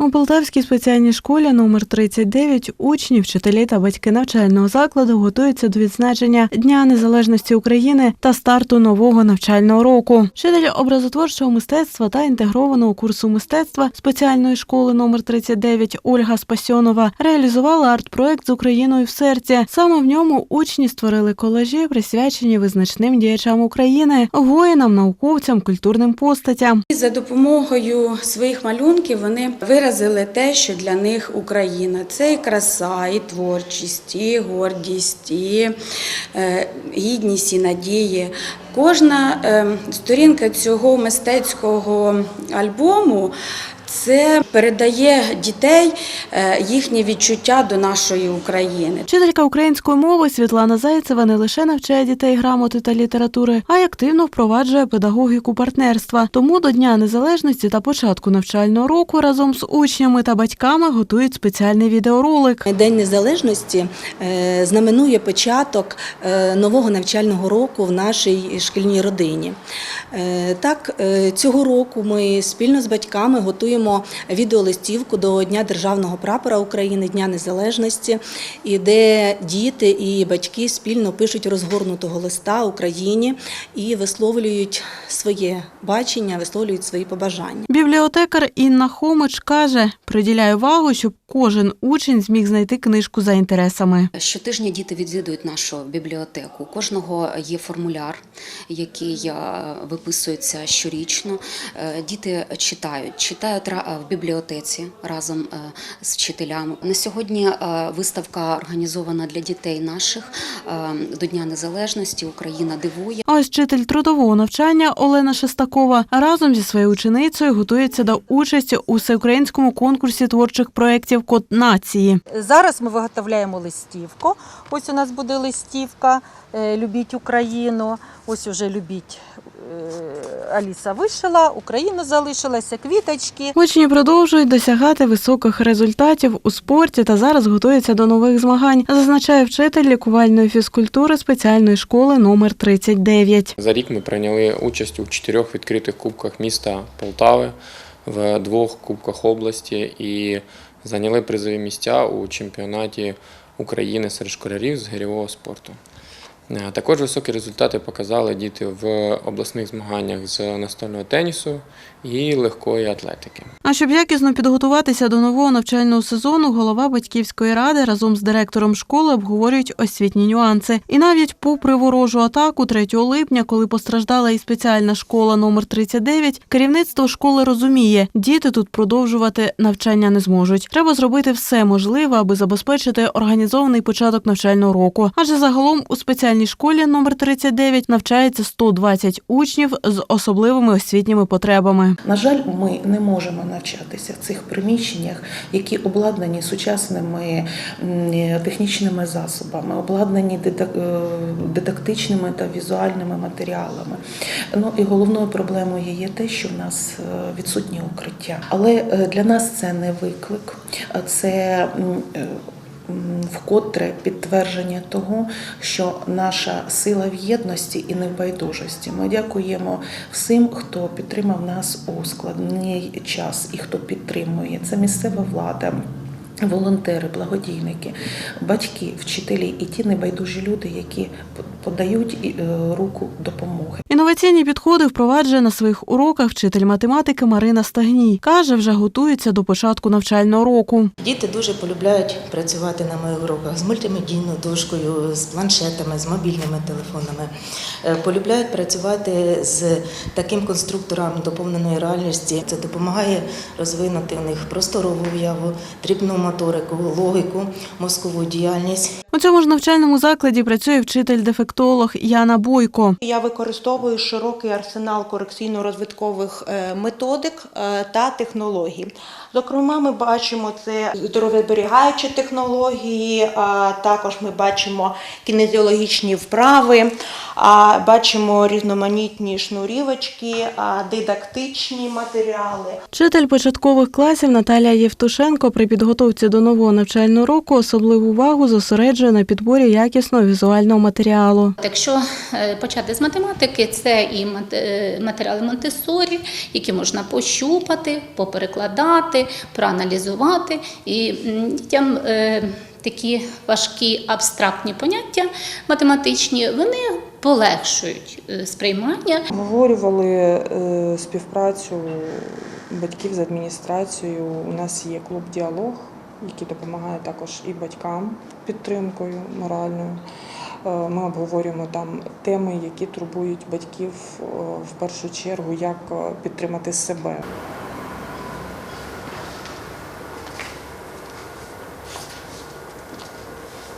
У Полтавській спеціальній школі номер 39 учні, вчителі та батьки навчального закладу готуються до відзначення Дня Незалежності України та старту нового навчального року. Вчитель образотворчого мистецтва та інтегрованого курсу мистецтва спеціальної школи номер 39 Ольга Спасьонова реалізувала арт-проект з Україною в серці. Саме в ньому учні створили колажі, присвячені визначним діячам України, воїнам, науковцям, культурним постатям. За допомогою своїх малюнків вони виразили те, що для них Україна це і краса, і творчість, і гордість, і е, гідність, і надії. Кожна е, сторінка цього мистецького альбому. Це передає дітей е, їхнє відчуття до нашої України. Вчителька української мови Світлана Зайцева не лише навчає дітей грамоти та літератури, а й активно впроваджує педагогіку партнерства. Тому до Дня Незалежності та початку навчального року разом з учнями та батьками готують спеціальний відеоролик. День Незалежності е, знаменує початок е, нового навчального року в нашій шкільній родині. Так, цього року ми спільно з батьками готуємо відеолистівку до Дня Державного прапора України, Дня Незалежності, і де діти і батьки спільно пишуть розгорнутого листа Україні і висловлюють своє бачення, висловлюють свої побажання. Бібліотекар Інна Хомич каже, приділяє увагу, щоб кожен учень зміг знайти книжку за інтересами. Щотижня діти відвідують нашу бібліотеку. У Кожного є формуляр, який е, виписується щорічно. Е, Діти читають, читають в бібліотеці разом е, з вчителями. На сьогодні е, виставка організована для дітей наших е, до Дня Незалежності. Україна дивує. А ось вчитель трудового навчання Олена Шестакова разом зі своєю ученицею готується до участі у всеукраїнському конкурсі творчих проєктів Код нації. Зараз ми виготовляємо листівку. Ось у нас буде листівка е, Любіть Україну. Ось уже любіть е, Аліса вишила, Україна залишилася, квіточки. Учні продовжують досягати високих результатів у спорті та зараз готуються до нових змагань, зазначає вчитель лікувальної фізкультури спеціальної школи номер 39. За рік ми прийняли участь у чотирьох відкритих кубках міста Полтави, в двох кубках області і зайняли призові місця у чемпіонаті України серед школярів з гирьового спорту. Е, Також високі результати показали діти в обласних змаганнях з настольного тенісу і легкої атлетики. А щоб якісно підготуватися до нового навчального сезону, голова батьківської ради разом з директором школи обговорюють освітні нюанси. І навіть попри ворожу атаку 3 липня, коли постраждала і спеціальна школа номер 39, керівництво школи розуміє, діти тут продовжувати навчання не зможуть. Треба зробити все можливе, аби забезпечити організований початок навчального року. Адже загалом у спеціальній школі номер 39 навчається 120 учнів з особливими освітніми потребами. На жаль, ми не можемо навчатися в цих приміщеннях, які обладнані сучасними технічними засобами, обладнані е, дидактичними та візуальними матеріалами. Ну і головною проблемою є те, що в нас е, відсутні укриття. Але е, для нас це не виклик, це вкотре підтвердження того, що наша сила в єдності і небайдужості. Ми дякуємо всім, хто підтримав нас у складний час і хто підтримує. Це місцева влада. Волонтери, благодійники, батьки, вчителі і ті небайдужі люди, які подають е, руку допомоги. Інноваційні підходи впроваджує на своїх уроках вчитель математики Марина Стагній. Каже, вже готується до початку навчального року. Діти дуже полюбляють працювати на моїх уроках з мультимедійною дошкою, з планшетами, з мобільними телефонами. Е, Полюбляють працювати з таким конструктором доповненої реальності. Це допомагає розвинути у них просторову уяву, дрібну моторику, логіку, мозкову діяльність. У цьому ж навчальному закладі працює вчитель-дефектолог Яна Бойко. Я використовую широкий арсенал корекційно-розвиткових е, методик е, та технологій. Зокрема, ми бачимо це здоров'язберігаючі технології, а також ми бачимо кінезіологічні вправи, а бачимо різноманітні шнурівочки, дидактичні матеріали. Вчитель початкових класів Наталія Євтушенко при підготовці до нового навчального року особливу увагу зосереджує на підборі якісного візуального матеріалу. Якщо е, почати з математики, це Це і е, матеріали Монтесорі, які можна пощупати, поперекладати, проаналізувати. І дітям е, такі важкі абстрактні поняття математичні, вони полегшують е, сприймання. Обговорювали е, співпрацю батьків з адміністрацією. У нас є клуб діалог, який допомагає також і батькам підтримкою моральною. Е, Ми обговорюємо там теми, які турбують батьків е, в першу чергу, як е, підтримати себе.